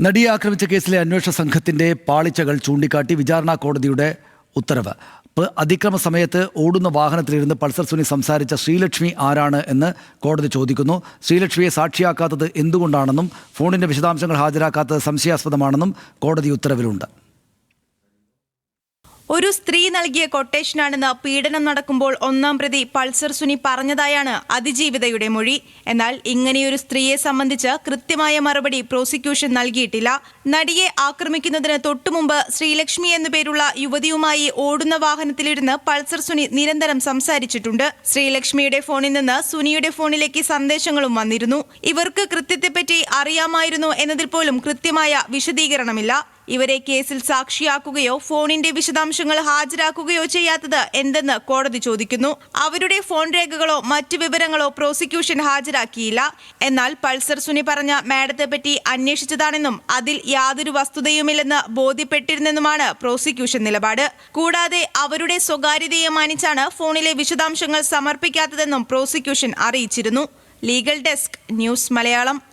നടിയെ ആക്രമിച്ച കേസിലെ അന്വേഷണ സംഘത്തിന്റെ പാളിച്ചകൾ ചൂണ്ടിക്കാട്ടി വിചാരണ കോടതിയുടെ ഉത്തരവ്. അതിക്രമ സമയത്ത് ഓടുന്ന വാഹനത്തിലിരുന്ന് പൾസർ സുനി സംസാരിച്ച ശ്രീലക്ഷ്മി ആരാണ് എന്ന് കോടതി ചോദിക്കുന്നു. ശ്രീലക്ഷ്മിയെ സാക്ഷിയാക്കാത്തത് എന്തുകൊണ്ടാണെന്നും ഫോണിന്റെ വിശദാംശങ്ങൾ ഹാജരാക്കാത്തത് സംശയാസ്പദമാണെന്നും കോടതി ഉത്തരവിലുണ്ട്. ഒരു സ്ത്രീ നൽകിയ കൊട്ടേഷനാണെന്ന് പീഡനം നടക്കുമ്പോൾ ഒന്നാം പ്രതി പൾസർ സുനി പറഞ്ഞതായാണ് അതിജീവിതയുടെ മൊഴി. എന്നാൽ ഇങ്ങനെയൊരു സ്ത്രീയെ സംബന്ധിച്ച് കൃത്യമായ മറുപടി പ്രോസിക്യൂഷൻ നൽകിയിട്ടില്ല. നടിയെ ആക്രമിക്കുന്നതിന് തൊട്ടുമുമ്പ് ശ്രീലക്ഷ്മി എന്നുപേരുള്ള യുവതിയുമായി ഓടുന്ന വാഹനത്തിലിരുന്ന് പൾസർ സുനി നിരന്തരം സംസാരിച്ചിട്ടുണ്ട്. ശ്രീലക്ഷ്മിയുടെ ഫോണിൽ നിന്ന് സുനിയുടെ ഫോണിലേക്ക് സന്ദേശങ്ങളും വന്നിരുന്നു. ഇവർക്ക് കൃത്യത്തെപ്പറ്റി അറിയാമായിരുന്നു എന്നതിൽ പോലും കൃത്യമായ വിശദീകരണമില്ല. ഇവരെ കേസിൽ സാക്ഷിയാക്കുകയോ ഫോണിന്റെ വിശദാംശങ്ങൾ ഹാജരാക്കുകയോ ചെയ്യാത്തത് എന്തെന്ന് കോടതി ചോദിക്കുന്നു. അവരുടെ ഫോൺ രേഖകളോ മറ്റു വിവരങ്ങളോ പ്രോസിക്യൂഷൻ ഹാജരാക്കിയില്ല. എന്നാൽ പൾസർ സുനി പറഞ്ഞ മാഡത്തെ പറ്റി അന്വേഷിച്ചതാണെന്നും അതിൽ യാതൊരു വസ്തുതയുമില്ലെന്ന് ബോധ്യപ്പെട്ടിരുന്നെന്നുമാണ് പ്രോസിക്യൂഷൻ നിലപാട്. കൂടാതെ അവരുടെ സ്വകാര്യതയെ മാനിച്ചാണ് ഫോണിലെ വിശദാംശങ്ങൾ സമർപ്പിക്കാത്തതെന്നും പ്രോസിക്യൂഷൻ അറിയിച്ചിരുന്നു. Legal desk news Malayalam.